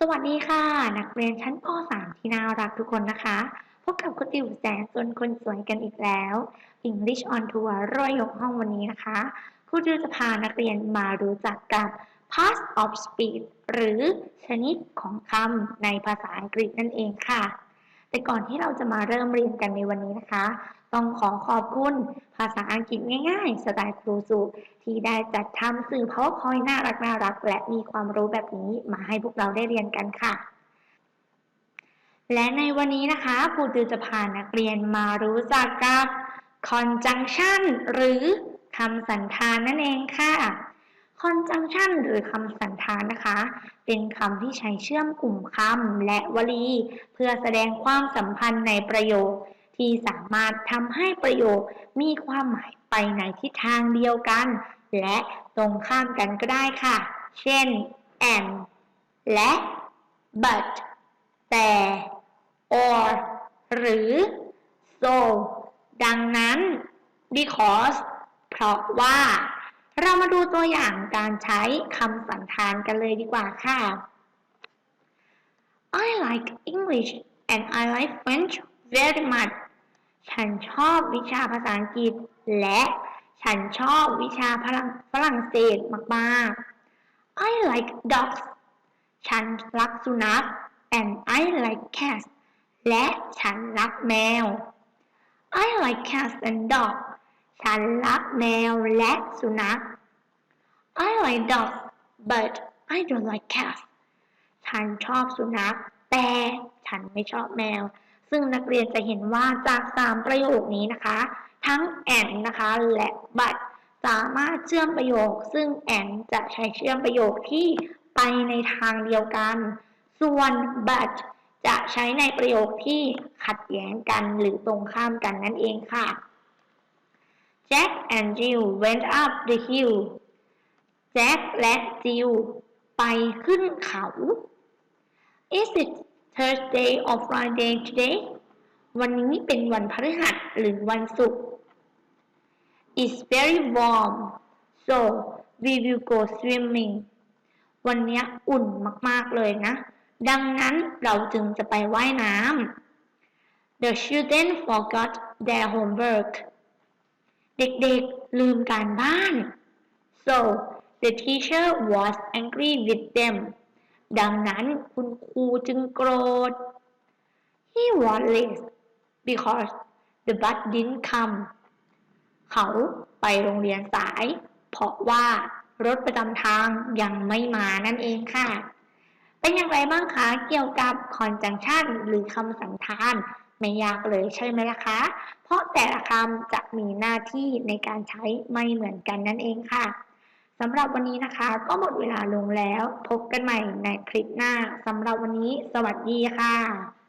สวัสดีค่ะ นักเรียนชั้นป .3 ที่น่ารักทุกคนนะคะ พบกับคุณติวแสนสนคนสวยกันอีกแล้ว English on Tour รอยยกห้องวันนี้นะคะครูติวจะพานักเรียนมารู้จักกับ past of speech หรือชนิดของคำในภาษาอังกฤษนั่นเองค่ะ แต่ก่อนที่เราจะมาเริ่มเรียนกันในวันนี้นะคะ ต้องขอขอบคุณ ภาษาอังกฤษง่ายๆ สไตล์ครูสุที่ได้จัดทำสื่อ PowerPoint น่ารักน่ารัก และมีความรู้แบบนี้มาให้พวกเราได้เรียนกันค่ะ และในวันนี้นะคะครูตือจะพานักเรียนมารู้จักกับ conjunction หรือคำสันธานนั่นเองค่ะ conjunction หรือคำสันธานนะคะ เป็นคำที่ใช้เชื่อมกลุ่มคำและวลี เพื่อแสดงความสัมพันธ์ในประโยค ที่สามารถทำให้ประโยคมีความหมายไปในทิศทางเดียวกัน และตรงข้ามกันก็ได้ค่ะ เช่น and และ but แต่ or หรือ so ดังนั้น because เพราะว่า เรามาดูตัวอย่างการใช้คำสันธานกันเลยดีกว่าค่ะ I like English and I like French very much ฉันชอบวิชาภาษาอังกฤษ และฉันชอบวิชาฝรั่งฝรั่งเศสมากๆ I like dogs ฉันรักสุนัข and I like cats และฉันรักแมว I like cats and dogs ฉันรักแมวและสุนัข I like dogs but I don't like cats ฉันชอบสุนัข แต่ฉันไม่ชอบแมว ซึ่งนักเรียนจะเห็นว่าจาก 3 ประโยคนี้นะคะ ทั้ง and นะคะและ but สามารถเชื่อมประโยค ซึ่ง and จะใช้เชื่อมประโยคที่ไปในทางเดียวกัน ส่วน but จะใช้ในประโยคที่ขัดแย้งกันหรือตรงข้ามกันนั่นเองค่ะ Jack and Jill went up the hill แจ็คและจิลไปขึ้นเขา Is it Thursday or Friday today วันนี้เป็นวันพฤหัสหรือวันศุกร์ It's very warm so we will go swimming วันนี้อุ่นมาก ๆ เลยนะ ดังนั้นเราจึงจะไปว่ายน้ำ The children forgot their homework เด็ก ๆ ลืมการบ้าน so the teacher was angry with them ดังนั้นคุณครูจึงโกรธ He was late because the bus didn't come เขาไปโรงเรียนสาย เพราะว่ารถประจำทางยังไม่มานั่นเองค่ะ เป็นอย่างไรบ้างคะ เกี่ยวกับ conjunction หรือคำสันธานไม่ยากเลยใช่ไหมล่ะคะ เพราะแต่ละคำจะมีหน้าที่ในการใช้ไม่เหมือนกันนั่นเองค่ะ สำหรับวันนี้นะคะ ก็หมดเวลาลงแล้ว พบกันใหม่ในคลิปหน้าสำหรับวันนี้ สวัสดีค่ะ